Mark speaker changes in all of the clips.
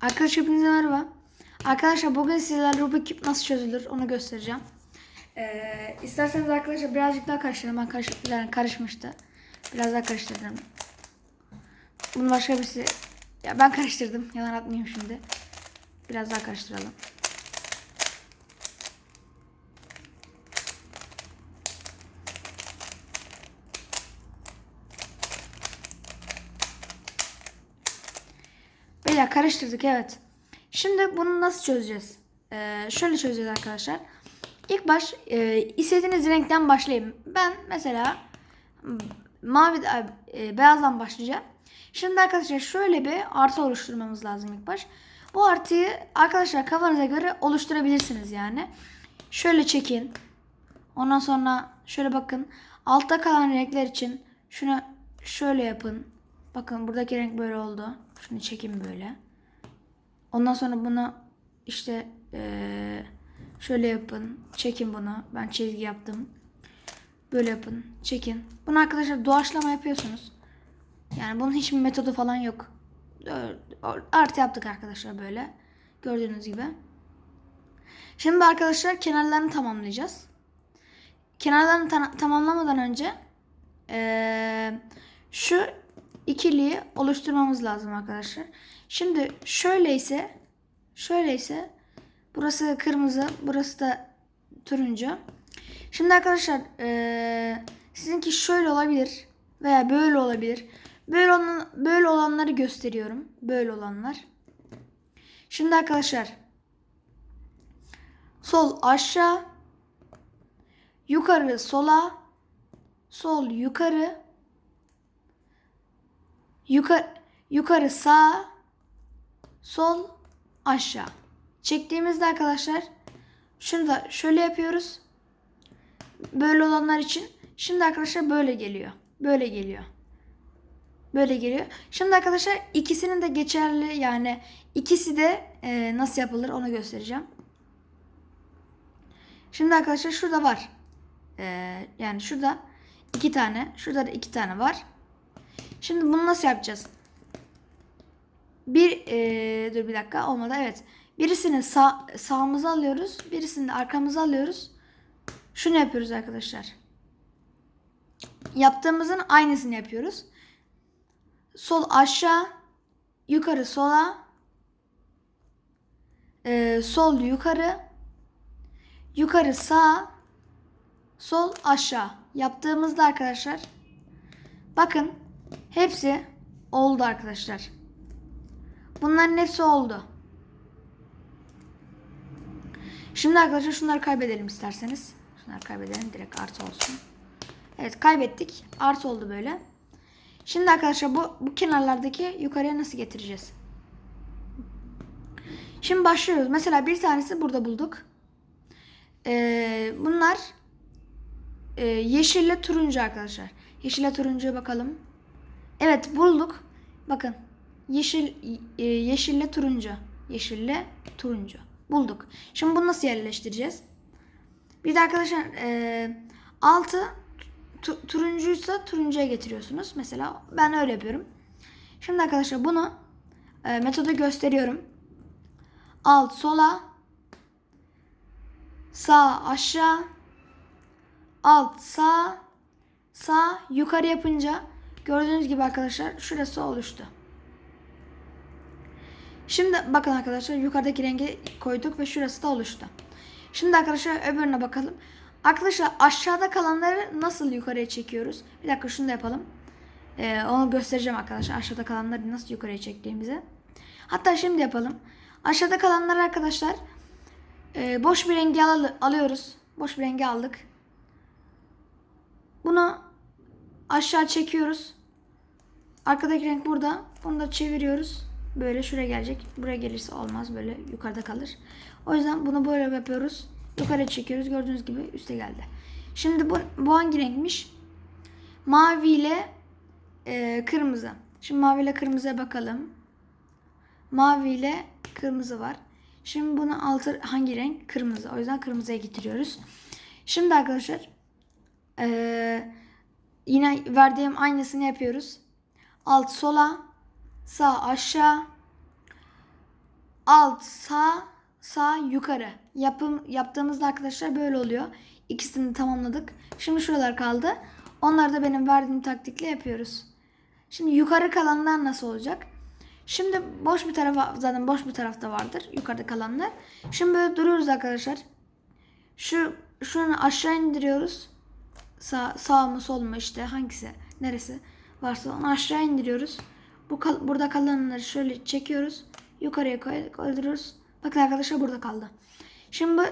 Speaker 1: Arkadaşlar hepinize merhaba. Arkadaşlar bugün sizlerle Rubik Küp nasıl çözülür onu göstereceğim. Ee, isterseniz arkadaşlar birazcık daha karıştıralım. Ben karış yani karışmıştı. Biraz daha karıştırdım. Bunu başka birisi... Ya ben karıştırdım. Yalan atmayayım şimdi. Biraz daha karıştıralım. Beyler karıştırdık evet. Şimdi bunu nasıl çözeceğiz? Ee, şöyle çözeceğiz arkadaşlar. İlk baş e, istediğiniz renkten başlayın. Ben mesela mavi e, beyazdan başlayacağım. Şimdi arkadaşlar şöyle bir artı oluşturmamız lazım ilk baş. Bu artıyı arkadaşlar kafanıza göre oluşturabilirsiniz yani. Şöyle çekin. Ondan sonra şöyle bakın. Altta kalan renkler için şunu şöyle yapın. Bakın buradaki renk böyle oldu. Şunu çekin böyle. Ondan sonra bunu işte eee, şöyle yapın. Çekin bunu. Ben çizgi yaptım. Böyle yapın. Çekin. Bunu arkadaşlar doğaçlama yapıyorsunuz. Yani bunun hiçbir metodu falan yok. Artı yaptık arkadaşlar böyle. Gördüğünüz gibi. Şimdi arkadaşlar kenarlarını tamamlayacağız. Kenarlarını ta- tamamlamadan önce eee, şu ikiliyi oluşturmamız lazım arkadaşlar. Şimdi şöyleyse şöyleyse burası kırmızı, burası da turuncu. Şimdi arkadaşlar eee, sizinki şöyle olabilir veya böyle olabilir. Böyle olan, böyle olanları gösteriyorum. Böyle olanlar. Şimdi arkadaşlar sol aşağı yukarı sola sol yukarı yukarı yukarı sağ sol aşağı. Çektiğimizde arkadaşlar şunu da şöyle yapıyoruz. Böyle olanlar için. Şimdi arkadaşlar böyle geliyor. Böyle geliyor. Böyle geliyor. Şimdi arkadaşlar ikisinin de geçerli yani ikisi de e, nasıl yapılır onu göstereceğim. Şimdi arkadaşlar şurada var. Ee, yani şurada iki tane şurada da iki tane var Şimdi bunu nasıl yapacağız? Bir ee, dur bir dakika olmadı evet. Birisini sağ, sağımıza alıyoruz. Birisini de arkamıza alıyoruz. Şunu yapıyoruz arkadaşlar. Yaptığımızın aynısını yapıyoruz. Sol aşağı, yukarı sola, ee, sol yukarı, yukarı sağ, sol aşağı. Yaptığımızda arkadaşlar bakın Hepsi oldu arkadaşlar. Bunların hepsi oldu. Şimdi arkadaşlar şunları kaybedelim isterseniz. Şunları kaybedelim direkt artı olsun. Evet kaybettik. Artı oldu böyle. Şimdi arkadaşlar bu, bu kenarlardaki yukarıya nasıl getireceğiz? Şimdi başlıyoruz. Mesela bir tanesi burada bulduk. Ee, bunlar e, yeşille turuncu arkadaşlar. Yeşille turuncuya bakalım. Evet bulduk. Bakın. Yeşil e, yeşille turuncu. Yeşille turuncu. Bulduk. Şimdi bunu nasıl yerleştireceğiz? Bir de arkadaşlar e, altı tu, turuncuysa turuncuya getiriyorsunuz. Mesela ben öyle yapıyorum. Şimdi arkadaşlar bunu e, metodu gösteriyorum. Alt sola sağ aşağı alt sağ sağ yukarı yapınca Gördüğünüz gibi arkadaşlar şurası oluştu. Şimdi bakın arkadaşlar yukarıdaki rengi koyduk ve şurası da oluştu. Şimdi arkadaşlar öbürüne bakalım. Arkadaşlar aşağıda kalanları nasıl yukarıya çekiyoruz? Bir dakika şunu da yapalım. Ee, onu göstereceğim arkadaşlar. Aşağıda kalanları nasıl yukarıya çektiğimizi. Hatta şimdi yapalım. Aşağıda kalanları arkadaşlar e, boş bir rengi al alıyoruz. Boş bir rengi aldık. Bunu aşağı çekiyoruz. Arkadaki renk burada. Bunu da çeviriyoruz. Böyle şuraya gelecek. Buraya gelirse olmaz. Böyle yukarıda kalır. O yüzden bunu böyle yapıyoruz. Yukarı çekiyoruz. Gördüğünüz gibi üste geldi. Şimdi bu, bu hangi renkmiş? Mavi ile e, kırmızı. Şimdi mavi ile kırmızıya bakalım. Mavi ile kırmızı var. Şimdi bunu altı hangi renk? Kırmızı. O yüzden kırmızıya getiriyoruz. Şimdi arkadaşlar eee yine verdiğim aynısını yapıyoruz. Alt sola, sağ aşağı, alt, sağ, sağ, yukarı. Yapım yaptığımızda arkadaşlar böyle oluyor. İkisini tamamladık. Şimdi şuralar kaldı. Onları da benim verdiğim taktikle yapıyoruz. Şimdi yukarı kalanlar nasıl olacak? Şimdi boş bir tarafa zaten boş bir tarafta vardır yukarıda kalanlar. Şimdi böyle duruyoruz arkadaşlar. Şu şunu aşağı indiriyoruz. Sağ, sağ mı sol mu işte hangisi neresi varsa onu aşağı indiriyoruz. Bu kal- burada kalanları şöyle çekiyoruz. Yukarıya koyduruyoruz. Bakın arkadaşlar burada kaldı. Şimdi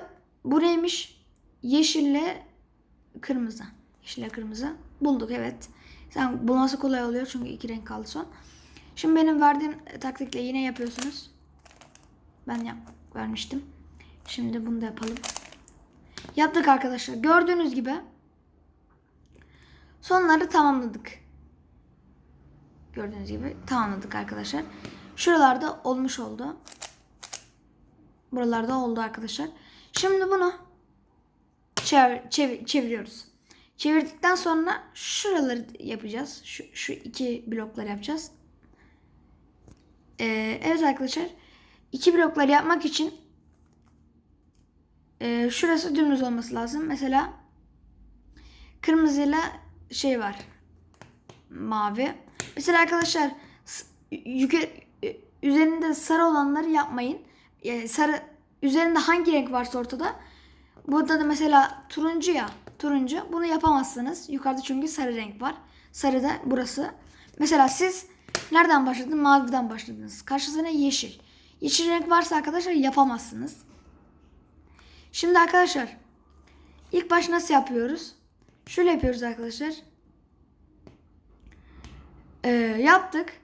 Speaker 1: bu neymiş? Yeşille kırmızı. Yeşille kırmızı. Bulduk evet. Sen bulması kolay oluyor çünkü iki renk kaldı son. Şimdi benim verdiğim taktikle yine yapıyorsunuz. Ben yap vermiştim. Şimdi bunu da yapalım. Yaptık arkadaşlar. Gördüğünüz gibi sonları tamamladık. Gördüğünüz gibi tamamladık arkadaşlar. Şuralarda olmuş oldu. Buralarda oldu arkadaşlar. Şimdi bunu çev- çev- çeviriyoruz. Çevirdikten sonra şuraları yapacağız. Şu, şu iki blokları yapacağız. Ee, evet arkadaşlar. iki blokları yapmak için e, şurası dümdüz olması lazım. Mesela kırmızıyla şey var. Mavi. Mesela arkadaşlar s- yukarı, üzerinde sarı olanları yapmayın. E, sarı üzerinde hangi renk varsa ortada. Burada da mesela turuncu ya. Turuncu. Bunu yapamazsınız. Yukarıda çünkü sarı renk var. Sarı da burası. Mesela siz nereden başladınız? Maviden başladınız. Karşısına yeşil. Yeşil renk varsa arkadaşlar yapamazsınız. Şimdi arkadaşlar ilk baş nasıl yapıyoruz? Şöyle yapıyoruz arkadaşlar. Ee, yaptık.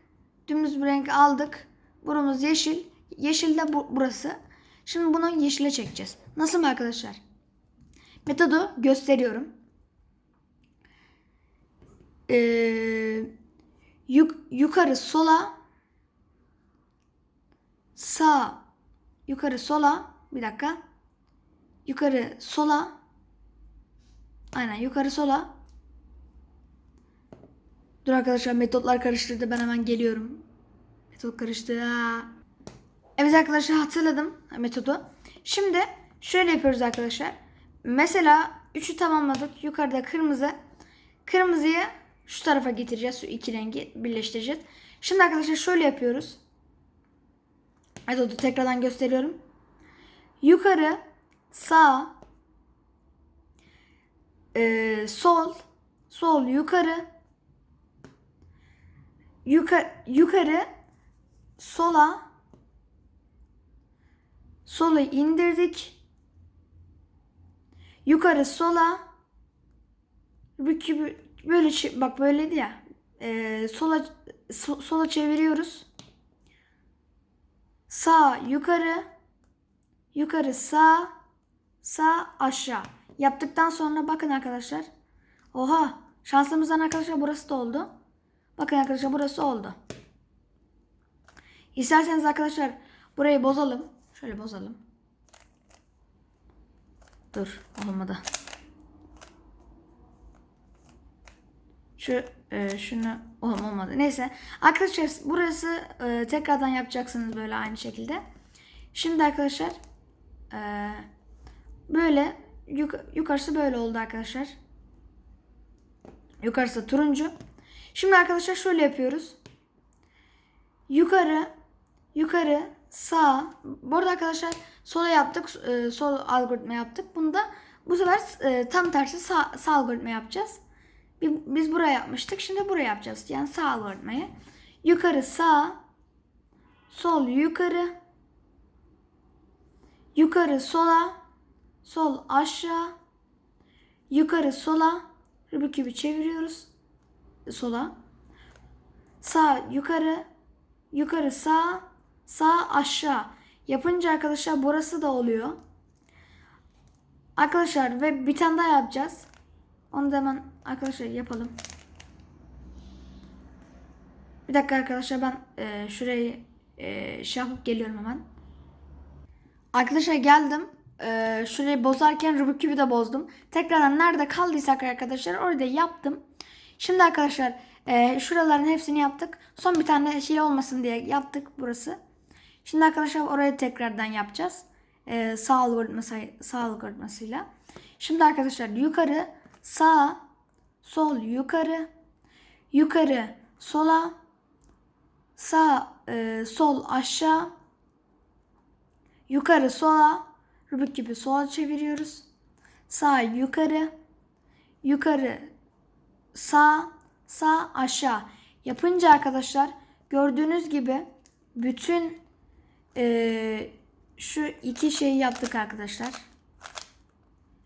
Speaker 1: Dümdüz bir renk aldık. Burumuz yeşil. Yeşil de bu, burası. Şimdi bunu yeşile çekeceğiz. Nasıl mı arkadaşlar? Metodu gösteriyorum. Ee, yuk- yukarı sola sağ yukarı sola bir dakika yukarı sola aynen yukarı sola dur arkadaşlar metotlar karıştırdı. Ben hemen geliyorum. Metot karıştı evet arkadaşlar hatırladım metodu. Şimdi şöyle yapıyoruz arkadaşlar. Mesela 3'ü tamamladık. Yukarıda kırmızı. Kırmızıyı şu tarafa getireceğiz. Şu iki rengi birleştireceğiz. Şimdi arkadaşlar şöyle yapıyoruz. Metodu tekrardan gösteriyorum. Yukarı sağ e, sol sol yukarı yukarı yukarı sola. Sola indirdik. Yukarı sola. Böyle bak böyleydi ya. E, sola so- sola çeviriyoruz. Sağ yukarı. Yukarı sağ. Sağ aşağı. Yaptıktan sonra bakın arkadaşlar. Oha şansımızdan arkadaşlar burası da oldu bakın arkadaşlar burası oldu. İsterseniz arkadaşlar burayı bozalım. Şöyle bozalım. Dur olmadı. Şu e, şunu olmadı. Neyse. Arkadaşlar burası e, tekrardan yapacaksınız böyle aynı şekilde. Şimdi arkadaşlar ee, böyle yuk- yukarısı böyle oldu arkadaşlar. Yukarısı turuncu. Şimdi arkadaşlar şöyle yapıyoruz. Yukarı, yukarı, sağ. Bu arada arkadaşlar sola yaptık, e, sol algoritma yaptık. Bunu da bu sefer e, tam tersi sağ, sağ algoritma yapacağız. Bi- Biz buraya yapmıştık. Şimdi buraya yapacağız. Yani sağ algoritmayı. Yukarı sağ, sol yukarı, Yukarı sola, sol aşağı, yukarı sola, Rubik küpü çeviriyoruz. Sola. Sağ yukarı, yukarı sağ, sağ aşağı. Yapınca arkadaşlar burası da oluyor. Arkadaşlar ve bir tane daha yapacağız. Onu da hemen arkadaşlar yapalım. Bir dakika arkadaşlar ben e, şurayı e, şey yapıp geliyorum hemen. Arkadaşlar geldim. Ee, şurayı bozarken Rubik küpü de bozdum. Tekrardan nerede kaldıysak arkadaşlar orada yaptım. Şimdi arkadaşlar e, şuraların hepsini yaptık. Son bir tane şey olmasın diye yaptık burası. Şimdi arkadaşlar orayı tekrardan yapacağız. Ee, sağ algoritması, sağ algoritmasıyla. Şimdi arkadaşlar yukarı, sağ, sol, yukarı, yukarı, sola, sağ, e, sol, aşağı, yukarı, sola, Rubik gibi sola çeviriyoruz. Sağ, yukarı, yukarı, sağ, sağ, aşağı. Yapınca arkadaşlar gördüğünüz gibi bütün e, şu iki şeyi yaptık arkadaşlar.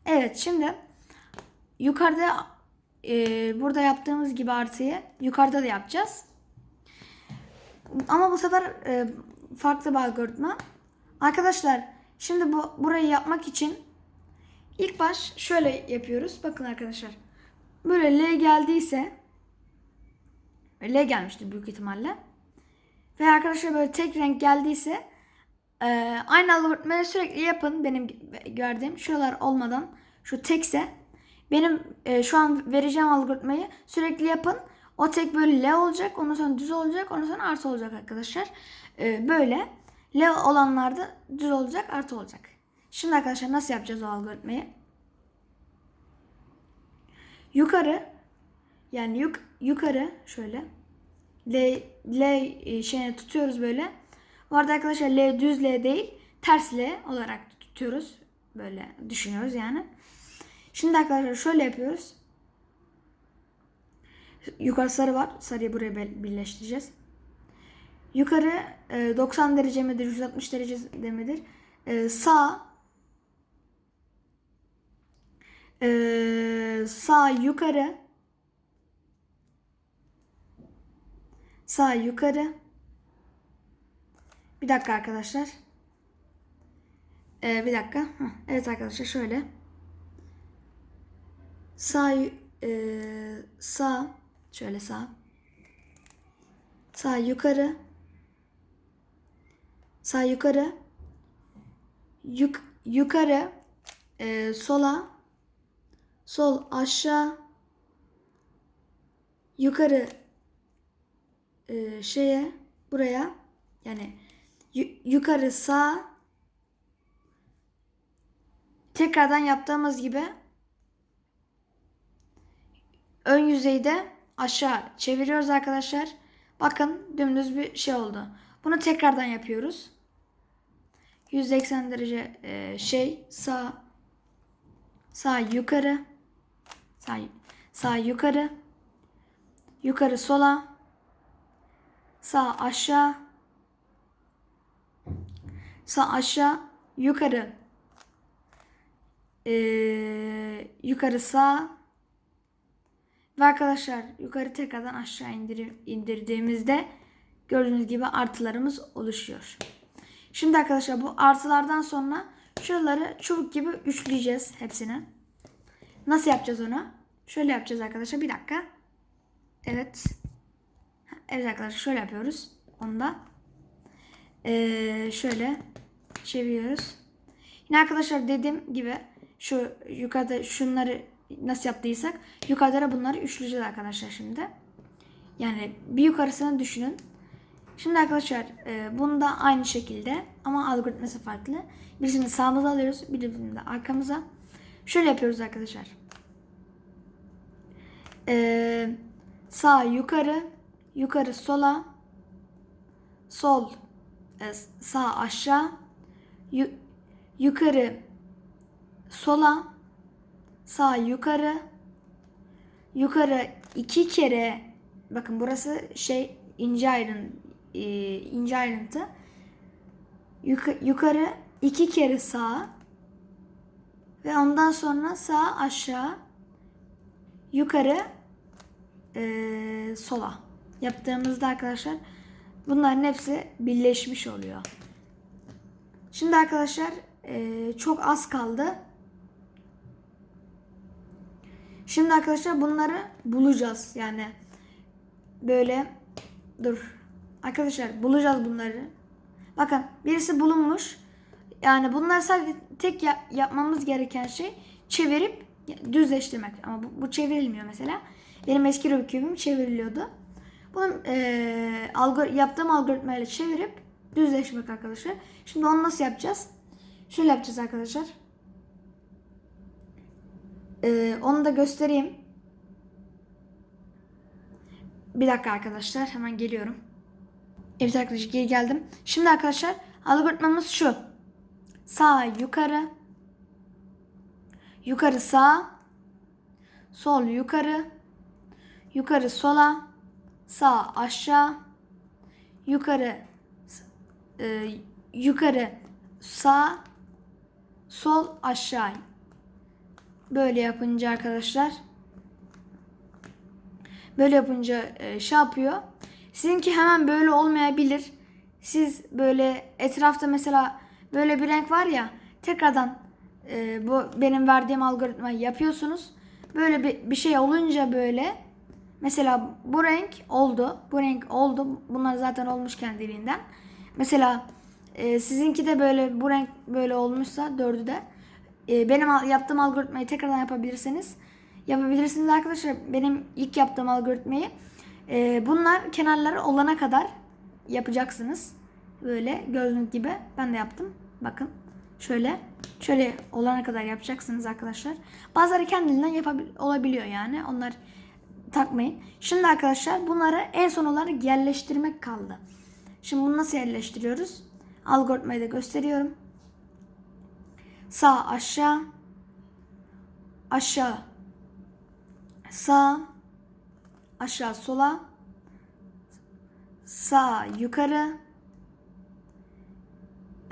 Speaker 1: Evet şimdi yukarıda e, burada yaptığımız gibi artıyı yukarıda da yapacağız. Ama bu sefer e, farklı bir algoritma. Arkadaşlar şimdi bu burayı yapmak için ilk baş şöyle yapıyoruz. Bakın arkadaşlar. Böyle L geldiyse L gelmiştir büyük ihtimalle. Ve arkadaşlar böyle tek renk geldiyse e, aynı algoritmayı sürekli yapın. Benim gördüğüm şuralar olmadan şu tekse benim e, şu an vereceğim algoritmayı sürekli yapın. O tek böyle L olacak. Ondan sonra düz olacak. Ondan sonra artı olacak arkadaşlar. E, böyle L olanlarda düz olacak artı olacak. Şimdi arkadaşlar nasıl yapacağız o algoritmayı? Yukarı yani yuk, yukarı şöyle L, L e, şeyini tutuyoruz böyle. Bu arada arkadaşlar L düz L değil ters L olarak tutuyoruz. Böyle düşünüyoruz yani. Şimdi arkadaşlar şöyle yapıyoruz. Yukarı sarı var. Sarıyı buraya birleştireceğiz. Yukarı e, 90 derece midir, 160 derece midir? E, sağ e, sağ yukarı. Sağ yukarı. Bir dakika arkadaşlar. E, bir dakika. Heh, evet arkadaşlar şöyle. Sağ e, sağ. Şöyle sağ. Sağ yukarı. Sağ yukarı. Yuk, yukarı. E, sola sol aşağı yukarı e, şeye buraya yani yu, yukarı sağ tekrardan yaptığımız gibi ön yüzeyde aşağı çeviriyoruz arkadaşlar. Bakın dümdüz bir şey oldu. Bunu tekrardan yapıyoruz. 180 derece e, şey sağ sağ yukarı sağ sağ yukarı. Yukarı sola. Sağ aşağı. Sağ aşağı yukarı. E, yukarı sağ. Ve arkadaşlar yukarı tekrardan aşağı indir, indirdiğimizde gördüğünüz gibi artılarımız oluşuyor. Şimdi arkadaşlar bu artılardan sonra şuraları çubuk gibi üçleyeceğiz hepsini. Nasıl yapacağız onu? Şöyle yapacağız arkadaşlar. Bir dakika. Evet. Evet arkadaşlar şöyle yapıyoruz. Onu da. Ee, şöyle çeviriyoruz. Yine arkadaşlar dediğim gibi şu yukarıda şunları nasıl yaptıysak yukarıda bunları üçleyeceğiz arkadaşlar şimdi. Yani bir yukarısını düşünün. Şimdi arkadaşlar e, bunda aynı şekilde ama algoritması farklı. Birisini sağımıza alıyoruz, birisini de arkamıza. Şöyle yapıyoruz arkadaşlar. E, sağ yukarı, yukarı sola, sol e, sağ aşağı, yu, yukarı sola, sağ yukarı, yukarı iki kere bakın burası şey ince ayrın e, ince ayrıntı. Yuka, yukarı iki kere sağ ve ondan sonra sağ aşağı yukarı e, sola yaptığımızda arkadaşlar bunların hepsi birleşmiş oluyor. Şimdi arkadaşlar e, çok az kaldı. Şimdi arkadaşlar bunları bulacağız. Yani böyle dur. Arkadaşlar bulacağız bunları. Bakın birisi bulunmuş. Yani bunlar sadece tek yap- yapmamız gereken şey çevirip düzleştirmek. Ama bu, bu çevrilmiyor mesela. Benim eski Rubik kübüm çevriliyordu. Bunu e, algor yaptığım algoritmayla çevirip Düzleşmek arkadaşlar. Şimdi onu nasıl yapacağız? Şöyle yapacağız arkadaşlar. Ee, onu da göstereyim. Bir dakika arkadaşlar hemen geliyorum. Evet arkadaşlar geri geldim. Şimdi arkadaşlar algoritmamız şu. Sağ yukarı. Yukarı sağ. Sol yukarı. Yukarı sola. Sağ aşağı. Yukarı e, yukarı sağ. Sol aşağı. Böyle yapınca arkadaşlar Böyle yapınca e, şey yapıyor. Sizinki hemen böyle olmayabilir. Siz böyle etrafta mesela böyle bir renk var ya tekrardan e, bu benim verdiğim algoritmayı yapıyorsunuz. Böyle bir, bir şey olunca böyle mesela bu renk oldu. Bu renk oldu. Bunlar zaten olmuş kendiliğinden. Mesela e, sizinki de böyle bu renk böyle olmuşsa dördü de e, benim yaptığım algoritmayı tekrardan yapabilirseniz yapabilirsiniz arkadaşlar. Benim ilk yaptığım algoritmayı e, bunlar kenarları olana kadar yapacaksınız. Böyle gördüğünüz gibi ben de yaptım. Bakın şöyle şöyle olana kadar yapacaksınız arkadaşlar. Bazıları kendiliğinden yapabil olabiliyor yani. Onlar takmayın. Şimdi arkadaşlar bunları en son olarak yerleştirmek kaldı. Şimdi bunu nasıl yerleştiriyoruz? Algoritmayı da gösteriyorum. Sağ aşağı aşağı sağ aşağı sola sağ yukarı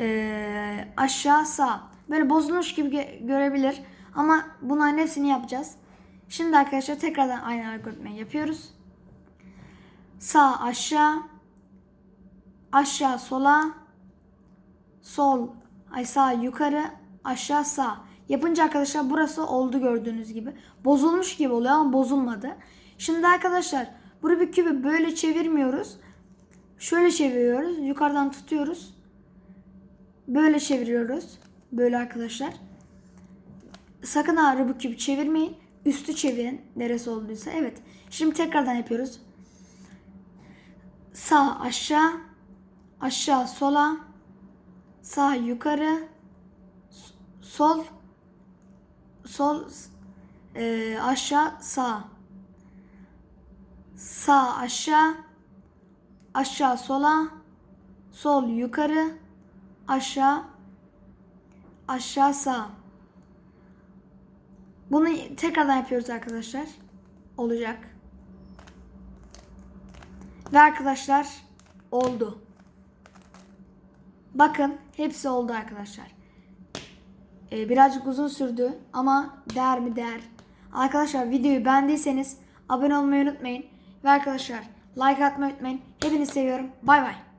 Speaker 1: eee, aşağı sağ böyle bozulmuş gibi görebilir. Ama bunların hepsini yapacağız. Şimdi arkadaşlar tekrardan aynı algoritmayı yapıyoruz. Sağ aşağı aşağı sola sol ay sağ yukarı aşağı sağ. Yapınca arkadaşlar burası oldu gördüğünüz gibi. Bozulmuş gibi oluyor ama bozulmadı. Şimdi arkadaşlar bu Rubik küpü böyle çevirmiyoruz. Şöyle çeviriyoruz. Yukarıdan tutuyoruz böyle çeviriyoruz. Böyle arkadaşlar. Sakın ha Rubik çevirmeyin. Üstü çevirin neresi olduysa. Evet. Şimdi tekrardan yapıyoruz. Sağ aşağı aşağı sola sağ yukarı sol sol e, aşağı sağ. Sağ aşağı aşağı sola sol yukarı aşağı aşağı sağ bunu tekrardan yapıyoruz arkadaşlar olacak ve arkadaşlar oldu Bakın hepsi oldu arkadaşlar. Ee, birazcık uzun sürdü ama değer mi değer. Arkadaşlar videoyu beğendiyseniz abone olmayı unutmayın. Ve arkadaşlar like atmayı unutmayın. Hepinizi seviyorum. Bay bay.